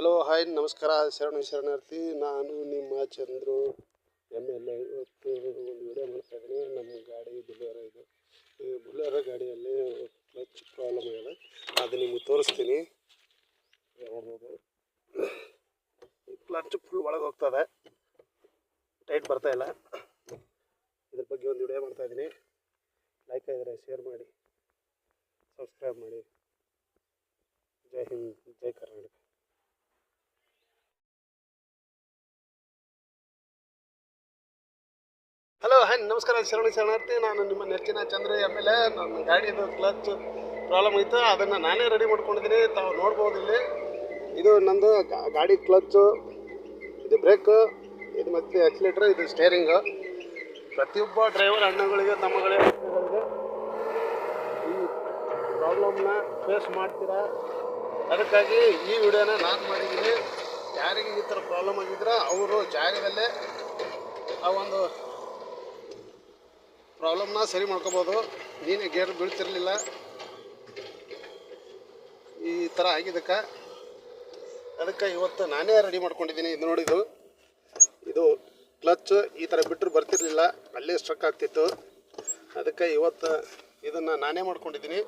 Hello hi ನಮಸ್ಕಾರ. ಶರಣ ಶರಣಾರ್ಥಿ. ನಾನು ನಿಮ್ಮ ಚಂದ್ರು. ಎಂ ಎಲ್ ಎ ಇವತ್ತು ಒಂದು ವಿಡಿಯೋ ಮಾಡ್ತಾ ಇದ್ದೀನಿ. ನಮ್ಮ ಗಾಡಿ ಬುಲೆರೋ ಇದು. ಈ ಬುಲೆರೋ ಗಾಡಿಯಲ್ಲಿ ಕ್ಲಚ್ ಪ್ರಾಬ್ಲಮ್ ಆಗಿದೆ ಅದು ನಿಮಗೆ ತೋರಿಸ್ತೀನಿ. ನೋಡ್ಬೋದು. ಕ್ಲಚ್ ಫುಲ್ ಒಳಗೆ ಹೋಗ್ತದೆ. ಟೈಟ್ ಬರ್ತಾ ಇಲ್ಲ. ಇದ್ರ ಬಗ್ಗೆ ಒಂದು ವಿಡಿಯೋ ಮಾಡ್ತಾ ಇದ್ದೀನಿ. ಲೈಕ್ ಆಗಿದ್ರೆ ಶೇರ್ ಮಾಡಿ. ಸಬ್ಸ್ಕ್ರೈಬ್ ಮಾಡಿ. ಜೈ ಹಿಂದ್, ಜೈ ಕರ್ನಾಟಕ. ಹಲೋ ಹಾಯ್ ನಮಸ್ಕಾರ ಶರಣಿ ಶರಣಾರ್ಥಿ. ನಾನು ನಿಮ್ಮ ನೆಚ್ಚಿನ ಚಂದ್ರ ಎಂ ಎಲ್ ಎ ನನ್ನ ಗಾಡಿದು ಕ್ಲಚ್ ಪ್ರಾಬ್ಲಮ್ ಇತ್ತು ಅದನ್ನು ನಾನೇ ರೆಡಿ ಮಾಡ್ಕೊಂಡಿದ್ದೀನಿ. ತಾವು ನೋಡ್ಬೋದು ಇಲ್ಲಿ. ಇದು ನಂದು ಗಾಡಿ ಕ್ಲಚ್ಚು ಇದು ಬ್ರೇಕು ಇದು ಮತ್ತು ಆಕ್ಸಿಲೇಟ್ರ್ ಇದು ಸ್ಟೇರಿಂಗು ಪ್ರತಿಯೊಬ್ಬ ಡ್ರೈವರ್ ಅಣ್ಣಗಳಿಗೆ ತಮ್ಮಗಳಿಗೆ ಈ ಪ್ರಾಬ್ಲಮ್ನ ಫೇಸ್ ಮಾಡ್ತೀರಾ? ಅದಕ್ಕಾಗಿ ಈ ವಿಡಿಯೋನ ನಾನು ಮಾಡಿದ್ದೀನಿ. ಯಾರಿಗೆ ಈ ಥರ ಪ್ರಾಬ್ಲಮ್ ಆಗಿದ್ರೆ, ಅವರು ಜಾಗದಲ್ಲೇ ಆ ಒಂದು ಪ್ರಾಬ್ಲಮ್ನ ಸರಿ ಮಾಡ್ಕೋಬೋದು. ನೀನೇ ಗೇರ್ ಬೀಳ್ತಿರಲಿಲ್ಲ. ಈ ಥರ ಆಗಿದ್ದಕ್ಕೆ ಅದಕ್ಕೆ ಇವತ್ತು ನಾನೇ ರೆಡಿ ಮಾಡ್ಕೊಂಡಿದ್ದೀನಿ ಇದು ನೋಡಿದ್ದು ಇದು ಕ್ಲಚ್ ಈ ಥರ ಬಿಟ್ಟರು ಬರ್ತಿರ್ಲಿಲ್ಲ. ಅಲ್ಲೇ ಸ್ಟ್ರಕ್ ಆಗ್ತಿತ್ತು. ಅದಕ್ಕೆ ಇವತ್ತು ಇದನ್ನು ನಾನೇ ಮಾಡ್ಕೊಂಡಿದ್ದೀನಿ.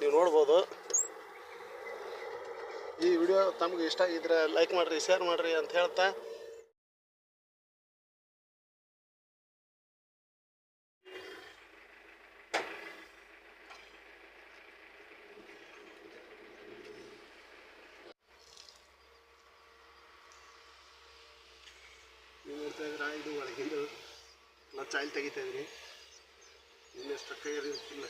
ನೀವು ನೋಡ್ಬೋದು. ಈ ವಿಡಿಯೋ ತಮಗೆ ಇಷ್ಟ ಆಗಿದ್ರೆ ಲೈಕ್ ಮಾಡಿರಿ, ಶೇರ್ ಮಾಡಿರಿ ಅಂತ ಹೇಳ್ತಾ ನೋಡ್ತಾ ಇದ್ರೆ ಇದು ಒಳಗಿಂದು ಕ್ಲಚ್ ಆಯಿಲ್ ತೆಗಿತಾ ಇದ್ದೀನಿ ಇನ್ನೇ ಸ್ಟ್ರಕ್ ಆಗಿದೆ ಫುಲ್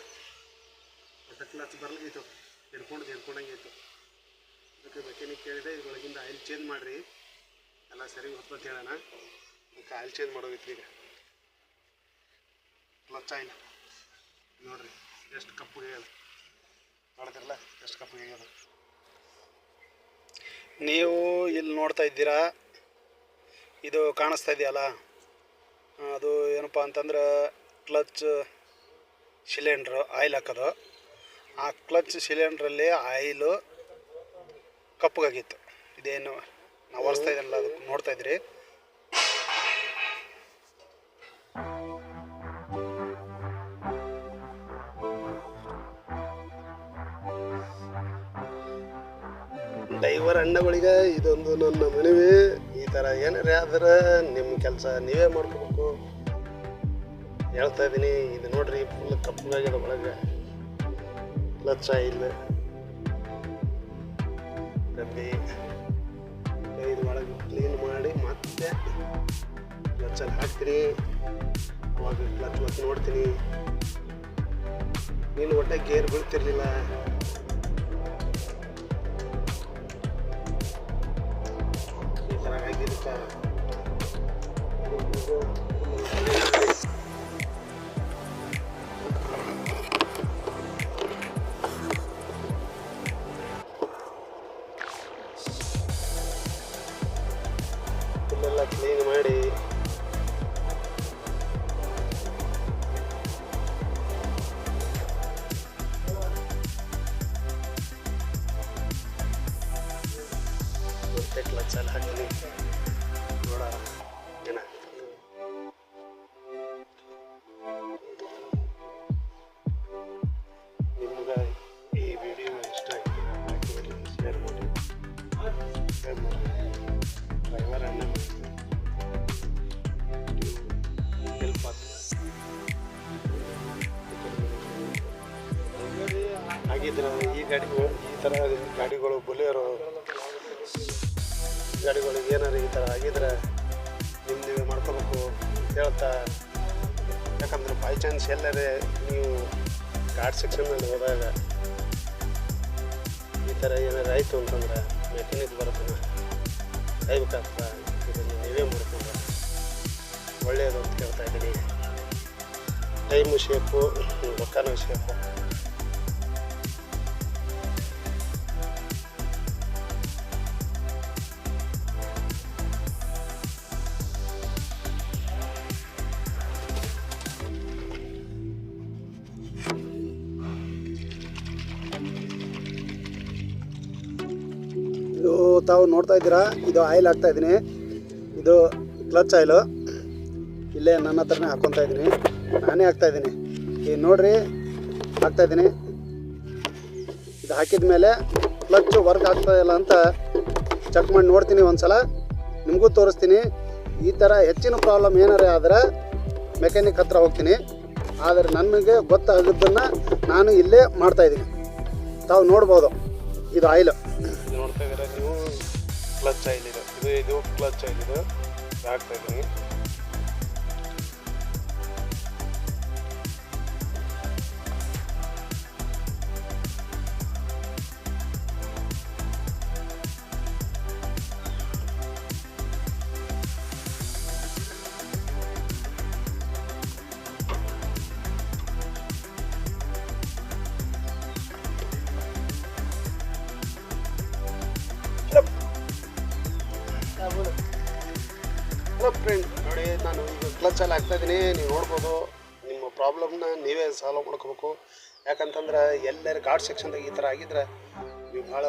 ಒಟ್ಟು ಕ್ಲಚ್ ಬರ್ಲಾಗಿತ್ತು ಹಿಡ್ಕೊಂಡು ಹಿಡ್ಕೊಂಡಂಗೆ ಅದಕ್ಕೆ ಮೆಕ್ಯಾನಿಕ್ ಕೇಳಿದೆ ಇದು ಒಳಗಿಂದ ಆಯಿಲ್ ಚೇಂಜ್ ಮಾಡಿರಿ. ಎಲ್ಲ ಸರಿ ಹೊತ್ತು ಹೇಳೋಣ. ಅದಕ್ಕೆ ಆಯಿಲ್ ಚೇಂಜ್ ಮಾಡೋದಿತ್ತು ಈಗ. ಕ್ಲಚ್ ಆಯಿಲ್ ನೋಡ್ರಿ, ಎಷ್ಟು ಕಪ್ಪು ಹೇಳಿ ನೋಡಿದ್ರಲ್ಲ, ಎಷ್ಟು ಕಪ್ಪು ಆಗ್ಯದ. ನೀವು ಇಲ್ಲಿ ನೋಡ್ತಾ ಇದ್ದೀರಾ ಇದು ಕಾಣಿಸ್ತಾ ಇದೆಯಲ್ಲ? ಅದು ಏನಪ್ಪ ಅಂತಂದ್ರೆ ಕ್ಲಚ್ ಸಿಲಿಂಡ್ರು, ಆಯಿಲ್ ಹಾಕೋದು. ಆ ಕ್ಲಚ್ ಸಿಲಿಂಡ್ರಲ್ಲಿ ಆಯಿಲು ಕಪ್ಪಗಾಗಿತ್ತು. ಇದೇನು ನಾವು ಒರೆಸ್ತಾ ಇದ್ದೀನಲ್ಲ ಅದು ನೋಡ್ತಾ ಇದ್ರಿ. ಡೈವರ್ ಅಣ್ಣಗಳಿಗೆ ಇದೊಂದು ನನ್ನ ಮನವಿ. ಥರ ಏನಾರೇ ಆದ್ರೆ ನಿಮ್ಮ ಕೆಲಸ ನೀವೇ ಮಾಡ್ಕೋಬೇಕು. ಹೇಳ್ತಾ ಇದ್ದೀನಿ ಇದು ನೋಡ್ರಿ ಫುಲ್ ಕಪ್ಪಗಾಗ್ಯದ ಒಳಗೆ. ಲಚ್ಚ ಇಲ್ಲ. ಡಬ್ಬಿ ಇದು ಒಳಗೆ ಕ್ಲೀನ್ ಮಾಡಿ ಮತ್ತೆ ಲಚ್ಚ ಹಾಕ್ತೀನಿ. ಅವಾಗ ಒತ್ತು ನೋಡ್ತೀನಿ. ನೀನು ಒಟ್ಟೆ ಗೇರ್ ಬೀಳ್ತಿರ್ಲಿಲ್ಲ. ಇಲ್ಲೆಲ್ಲ ಕ್ಲೀನ್ ಮಾಡಿ ಹಾಗಿದ್ರೆ ಈ ಗಾಡಿಗಳು, ಈ ಥರ ಗಾಡಿಗಳು, ಬುಲೆರೋ ಗಾಡಿಗಳು ಏನಾರು ಈ ಥರ ಆಗಿದ್ರೆ ನಿಮ್ಮ ನೀವೇ ಮಾಡ್ಕೋಬೇಕು ಹೇಳ್ತಾ. ಯಾಕಂದ್ರೆ ಬೈ ಚಾನ್ಸ್ ಎಲ್ಲರೇ ನೀವು ಗಾಡ್ ಸೆಕ್ಷನ್ನಲ್ಲಿ ಹೋದಾಗ ಈ ಥರ ಏನಾರು ಆಯಿತು ಅಂತಂದ್ರೆ ಮೆಕ್ಯಾನಿಕ್ ಬರೋದನ್ನ ಕಾಯ್ಬೇಕಾಗ್ತದೆ ಇದನ್ನು ನೀವೇ ಮಾಡ್ಕೊಂಡ್ರೆ ಒಳ್ಳೆಯದು ಅಂತ ಕೇಳ್ತಾ ಇದ್ದೀನಿ. ಟೈಮು ಶೇಪು ರೊಕ್ಕನೂ ಶೇಪು ತಾವು ನೋಡ್ತಾ ಇದ್ದೀರಾ? ಇದು ಆಯಿಲ್ ಹಾಕ್ತಾ ಇದ್ದೀನಿ. ಇದು ಕ್ಲಚ್ ಆಯಿಲು. ಇಲ್ಲೇ ನನ್ನ ಹತ್ರನೇ ಹಾಕ್ಕೊತಾ ಇದ್ದೀನಿ. ನಾನೇ ಹಾಕ್ತಾ ಇದ್ದೀನಿ. ಈಗ ನೋಡ್ರಿ, ಹಾಕ್ತಾ ಇದ್ದೀನಿ. ಇದು ಹಾಕಿದ ಮೇಲೆ ಕ್ಲಚ್ ವರ್ಕ್ ಆಗ್ತಾ ಇಲ್ಲ ಅಂತ ಚೆಕ್ ಮಾಡಿ ನೋಡ್ತೀನಿ ಒಂದ್ಸಲ. ನಿಮಗೂ ತೋರಿಸ್ತೀನಿ. ಈ ಥರ ಹೆಚ್ಚಿನ ಪ್ರಾಬ್ಲಮ್ ಏನಾರೇ ಆದರೆ ಮೆಕ್ಯಾನಿಕ್ ಹತ್ರ ಹೋಗ್ತೀನಿ. ಆದರೆ ನನಗೆ ಗೊತ್ತಾಗಿದ್ದನ್ನು ನಾನು ಇಲ್ಲೇ ಮಾಡ್ತಾಯಿದ್ದೀನಿ ತಾವು ನೋಡ್ಬೋದು. ಇದು ಆಯಿಲು. ನೋಡ್ತಾ ಇದ್ದೀರಾ ನೀವು? ಕ್ಲಚ್ ಆಯಿಲ್ ಇದು ಇದು ಇದು ಕ್ಲಚ್ ಆಯಿಲ್ ಇದು ಹಾಕ್ತಾ ನಾನು ಈಗ ಕ್ಲಚ್ಚಲ್ಲಿ ಹಾಕ್ತಾ ಇದ್ದೀನಿ, ನೀವು ನೋಡ್ಬೋದು. ನಿಮ್ಮ ಪ್ರಾಬ್ಲಮ್ನ ನೀವೇ ಸಾಲ್ವ್ ಮಾಡ್ಕೋಬೇಕು. ಯಾಕಂತಂದ್ರೆ ಎಲ್ಲರ ಘಾಟ್ ಸೆಕ್ಷನ್ದಾಗ ಈ ಥರ ಆಗಿದ್ರೆ ನೀವು ಭಾಳ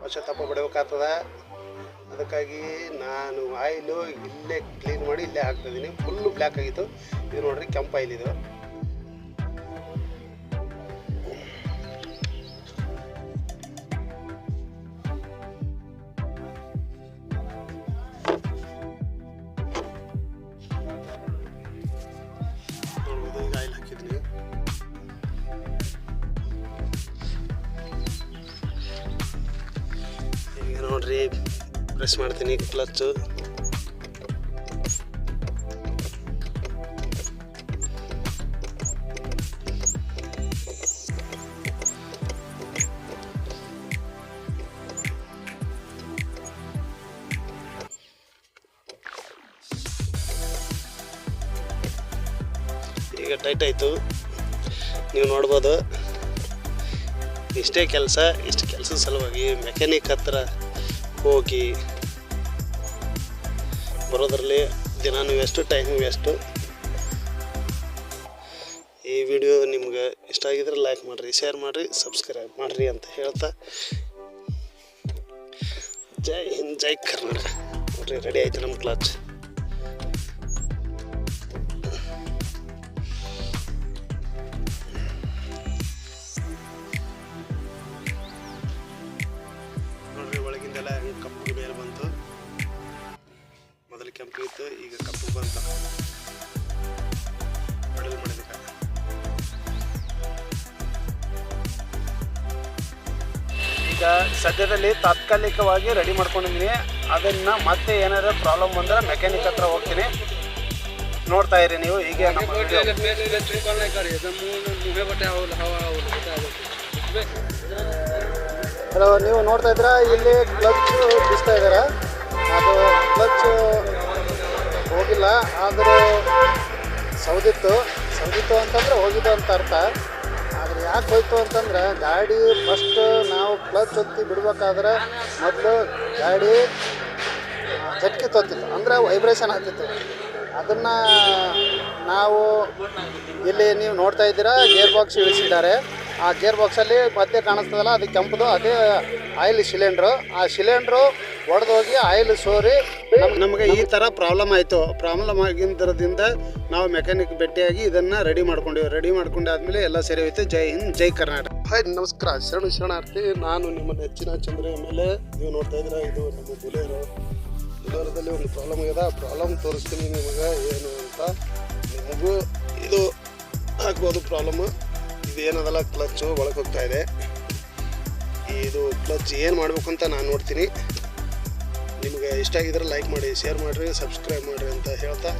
ಪಶ್ಚಾತ್ತಾಪ ಪಡಬೇಕಾಗ್ತದ ಅದಕ್ಕಾಗಿ ನಾನು ಆಯಿಲು ಇಲ್ಲೇ ಕ್ಲೀನ್ ಮಾಡಿ ಇಲ್ಲೇ ಹಾಕ್ತಾ ಇದ್ದೀನಿ. ಫುಲ್ಲು ಬ್ಲ್ಯಾಕ್ ಆಗಿತ್ತು. ಇದು ನೋಡಿರಿ ಕೆಂಪು ಆಯಿಲ್ ಇದು. ಪ್ರೆಸ್ ಮಾಡ್ತೀನಿ ಕ್ಲಚ್ಚು ಈಗ ಟೈಟ್ ಆಯಿತು. ನೀವು ನೋಡ್ಬೋದು. ಇಷ್ಟೇ ಕೆಲಸ, ಇಷ್ಟು ಕೆಲಸದ ಸಲುವಾಗಿ ಮೆಕ್ಯಾನಿಕ್ ಹತ್ರ ಹೋಗಿ ಬರೋದ್ರಲ್ಲಿ ದಿನಾನು ವೇಸ್ಟು ಟೈಮ್ ವೇಸ್ಟು ಈ ವಿಡಿಯೋ ನಿಮ್ಗೆ ಇಷ್ಟ ಆಗಿದ್ರೆ ಲೈಕ್ ಮಾಡಿರಿ ಶೇರ್ ಮಾಡಿರಿ ಸಬ್ಸ್ಕ್ರೈಬ್ ಮಾಡಿರಿ ಅಂತ ಹೇಳ್ತಾ. ಜೈ ಹಿಂದ್, ಜೈ ಕರ್ನಾಟಕ. ನೋಡ್ರಿ ರೆಡಿ ಆಯ್ತು ನಮ್ಮ ಕ್ಲಾಚ್ ಈಗ ಸದ್ಯದಲ್ಲಿ ತಾತ್ಕಾಲಿಕವಾಗಿ ರೆಡಿ ಮಾಡ್ಕೊಂಡಿದ್ದೀನಿ. ಅದನ್ನು ಮತ್ತೆ ಏನಾದ್ರು ಪ್ರಾಬ್ಲಮ್ ಬಂದರೆ ಮೆಕ್ಯಾನಿಕ್ ಹತ್ರ ಹೋಗ್ತೀನಿ. ನೋಡ್ತಾ ಇರಿ ನೀವು ಹೀಗೆ ನಮ್ಮ. ಹಲೋ ನೀವು ನೋಡ್ತಾ ಇದ್ದೀರಾ? ಇಲ್ಲಿ ಕ್ಲಚ್ ಬಿಸ್ತಾ ಇದ್ದಾರೆ. ಅದು ಕ್ಲಚ್ ಹೋಗಿಲ್ಲ ಆದರೂ ಸೌದಿತ್ತು. ಸೌದಿತ್ತು ಅಂತಂದರೆ ಹೋಗಿದ್ದು ಅಂತ ಅರ್ಥ. ಯಾಕೆ ಹೋಯ್ತು ಅಂತಂದ್ರೆ ಗಾಡಿ ಫಸ್ಟ್ ನಾವು ಕ್ಲಚ್ ಒತ್ತಿ ಬಿಡ್ಬೇಕಾದ್ರೆ ಮೊದಲು ಗಾಡಿ ಜಟ್ಕಿ ತೊತ್ತಿತ್ತು. ಅಂದರೆ ವೈಬ್ರೇಷನ್ ಆಗ್ತಿತ್ತು. ಅದನ್ನು ನಾವು ಇಲ್ಲಿ ನೀವು ನೋಡ್ತಾ ಇದ್ದೀರಾ ಗೇರ್ ಬಾಕ್ಸ್ ಇಳಿಸಿದ್ದಾರೆ. ಆ ಗೇರ್ ಬಾಕ್ಸಲ್ಲಿ ಮಧ್ಯೆ ಕಾಣಿಸ್ತದಲ್ಲ, ಅದು ಕೆಂಪದು, ಅದೇ ಆಯಿಲ್ ಸಿಲಿಂಡ್ರು ಆ ಸಿಲಿಂಡ್ರು ಒಡೆದೋಗಿ ಆಯಿಲ್ ಸೋರಿ ನಮಗೆ ಈ ಥರ ಪ್ರಾಬ್ಲಮ್ ಆಯಿತು. ಪ್ರಾಬ್ಲಮ್ ಆಗಿದ್ದರಿಂದ ನಾವು ಮೆಕ್ಯಾನಿಕ್ ಭೇಟಿಯಾಗಿ ಇದನ್ನು ರೆಡಿ ಮಾಡ್ಕೊಂಡಿವಿ. ರೆಡಿ ಮಾಡ್ಕೊಂಡಾದ್ಮೇಲೆ ಎಲ್ಲ ಸರಿ ಹೋಯ್ತು. ಜೈ ಹಿಂದ್ ಜೈ ಕರ್ನಾಟಕ. ಹಾಯ್ ನಮಸ್ಕಾರ. ಶರಣು ಶರಣಾರ್ಥಿ ನಾನು ನಿಮ್ಮ ನೆಚ್ಚಿನ ಚಂದ್ರ ಮೇಲೆ ನೀವು ನೋಡ್ತಾ ಇದ್ದೀರಾ ಇದು ನಮ್ಮ ಬುಲೇರು. ಬುಲೇರದಲ್ಲಿ ಒಂದು ಪ್ರಾಬ್ಲಮ್ ಇದೆ. ಆ ಪ್ರಾಬ್ಲಮ್ ತೋರಿಸ್ತೀನಿ ನಿಮಗೆ ಏನು ಅಂತ. ನಿಮಗೂ ಇದು ಆಗ್ಬೋದು ಪ್ರಾಬ್ಲಮ್ ಇದು ಏನದಲ್ಲ ಕ್ಲಚ್ಚು ಒಳಗೆ ಹೋಗ್ತಾ ಇದೆ. ಇದು ಕ್ಲಚ್ ಏನು ಮಾಡಬೇಕು ಅಂತ ನಾನು ನೋಡ್ತೀನಿ. ನಿಮಗೆ ಇಷ್ಟ ಆಗಿದ್ರೆ ಲೈಕ್ ಮಾಡಿ ಶೇರ್ ಮಾಡಿರಿ ಸಬ್ಸ್ಕ್ರೈಬ್ ಮಾಡಿರಿ ಅಂತ ಹೇಳ್ತಾ